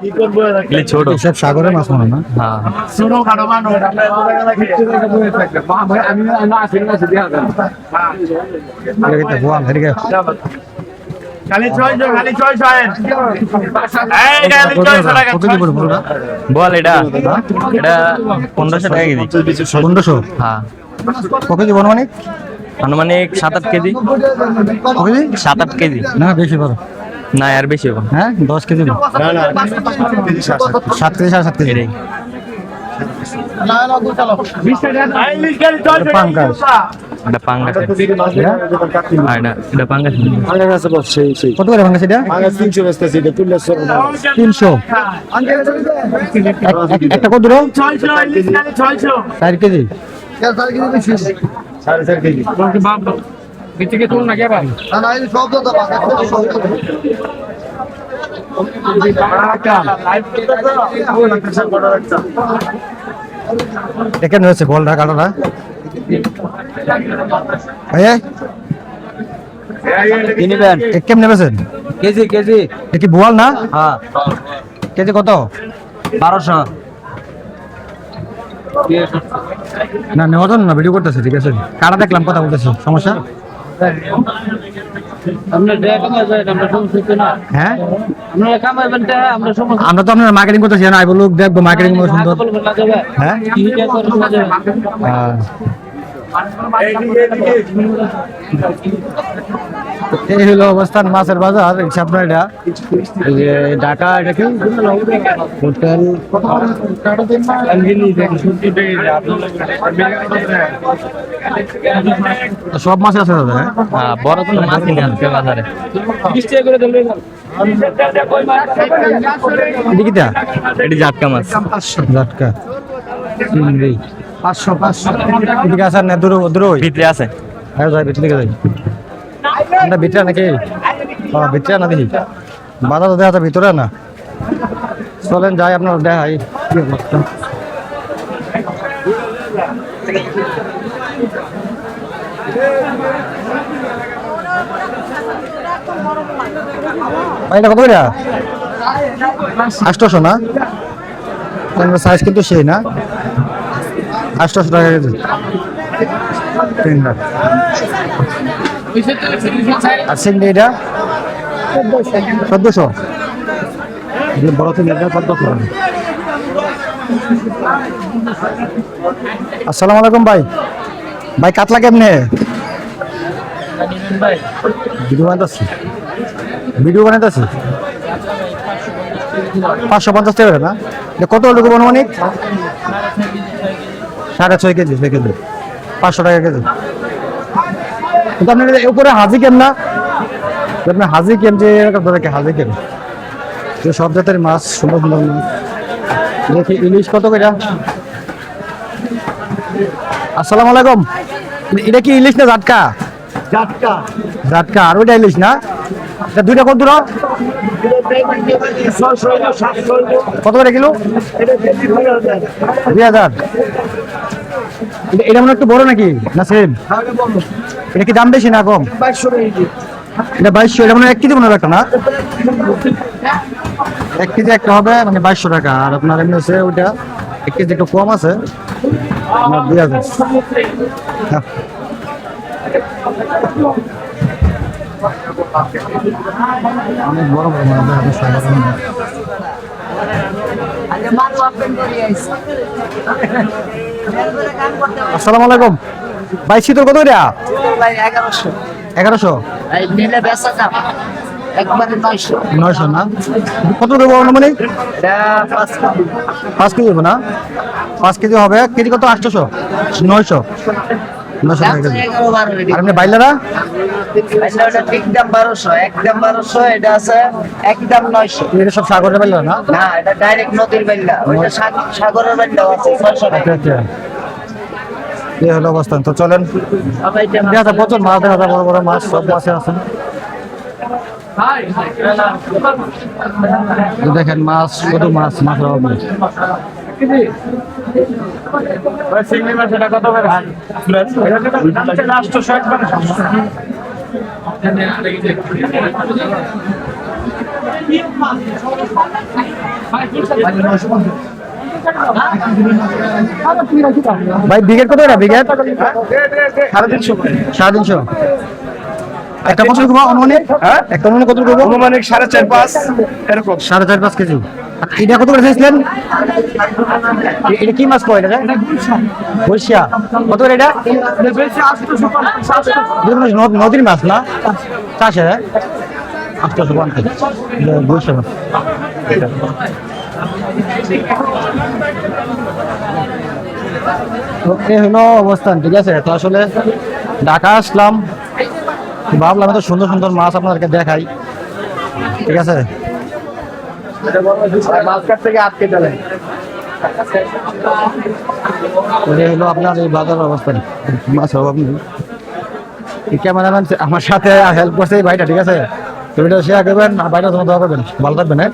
এগুলি ছোট। সব সাগরের মাছ মনে না? হ্যাঁ। এটা বল এটা। এটা পনেরোশো টাকা কেজি। পনেরোশো? হ্যাঁ। কত মানে আনুমানিক? সাত আট কেজি। কেজি? সাত আট কেজি। না বেশি বড়। না আর বেশি হবে হ্যাঁ? দশ কেজি না সাত কেজি সাড়ে সাত কেজি। আইলি খালি ছয়শো পাঙ্গাস। এটা এটা এটা করে খালি ছয়শো চার কেজি এখানে হয়েছে বলটা কাটাটা ভাইয়া কিনবেন কেমন নেবেছেন কেজি কেজি। এ বোয়াল না? হ্যাঁ। কেজি কত? বারোশো। না নেওয়া যাবে না ভিডিও করতেছে ঠিক আছে। কাটা দেখলাম কথা বলতেছি সমস্যা? আমরা তো আপনার মার্কেটিং করতেছি না আইবো লোক দেখব মার্কেটিং সুন্দর। হ্যাঁ? আহ, এই হলো অবস্থান মাছের বাজার আপনার এটা। যে ঢাকা এটা কি? হোটেল। সব মাছ আছে দাদা হ্যাঁ? হ্যাঁ বড় কোনো মাছই আজকে বাজারে। এদিকে এটি জাটকা মাছ। জাটকা। চিংড়ি পাঁচশো পাঁচশো। এদিকে আসার না দূর দূর ভিতরে আছে। হ্যাঁ যাই ভিতরে যাই। আমরা ভিতরে নাকি? ও, ভিতরে না দেখি। তো দেখা যায় ভিতরে না চলেন, যাই আপনার দেখাই। ভাই, এটা কত করে? আষ্টশো না? সাইজ কিন্তু সেই না। আষ্টশো টাকা কেজি। তিনটা। আর এটা? চোদ্দশো। বড় আসসালামু আলাইকুম ভাই। ভাই, কাতলা কেমনে? ভিডিও বানাইতেছি। ভিডিও বানাইতেছি। পাঁচশো পঞ্চাশ টাকা না? কত লোক অনুমানিক সাড়ে ছয় কেজি ছয় কেজি। পাঁচশো টাকা কেজি। কিন্তু আপনার উপরে হাজি কেম না? আপনার হাজি কেম যে ধরে হাজি তো সব জাতের মাছ সুন্দর সুন্দর মাছ। দেখি ইলিশ কত করে? আসসালামু আলাইকুম। এটা কি ইলিশ না জাটকা? জাটকা। জাটকা। আর ওইটা ইলিশ না? এটা দুইটা কত দূর? কত করে কিলো? দুই হাজার। এটা- মনে একটু বড় নাকি? না সেম এটা কি দাম বেশি না কম? এটা বাইশশো, এটা মনে এক কেজি মনে একটা না? এক কেজি একটা হবে মানে বাইশশো টাকা। আর আপনার এমনি হচ্ছে ওইটা এক কেজি একটু কম আছে। দুই হ্যাঁ। অনেক বড় বড় মাছ দেখা যাচ্ছে, সাধারণ মাছ। আসসালামু আলাইকুম। ভাই শীতল কত করে? এগারোশো। এগারোশো? নয়শো। না? কত দেবো অনুমানিক পাঁচ কেজি। দেবো না? পাঁচ কেজি হবে। কেজি কত? আটশোশো? নয়শো। আর বাইলারা? সব সাগরের বাইলারা না? না এটা ডাইরেক্ট নদীর বেল্লা সাগরের আছে আচ্ছা আচ্ছা। এই হলো অবস্থান। তো চলেন। দেখা প্রচুর মাছ দেখা যায় বড় বড় মাছ সব মাছে আছে। দেখেন মাছ কত মাছ মাছ। চিংড়ি মাছ এটা কত করে? লাস্ট একবার ভাই বিঘেট কত এটা বিঘেট সাড়ে তিনশো। সাড়ে তিনশো। একটা কত করব অনুমানিক? হ্যাঁ? একটা অনুমানিক কত করব অনুমানিক সাড়ে চার পাঁচ। এরকম সাড়ে চার পাঁচ কেজি। এটা কত করে চাইছিলেন এটা কি মাছ কয় এটা বৈশা কত করে এটা? নদীর মাছ না? চাষে এই হলো অবস্থান, ঠিক আছে? তো আসলে ঢাকা আসলাম। ভাবলাম এত সুন্দর সুন্দর মাছ আপনাদেরকে দেখাই। ঠিক আছে? ক্যামেরাম্যান আমার সাথে হেল্প করছে ভাইটা, ঠিক আছে? তুমি এটা শেয়ার করবেন ভাইটা তোমার দোয়া করবেন। ভালো থাকবেন হ্যাঁ?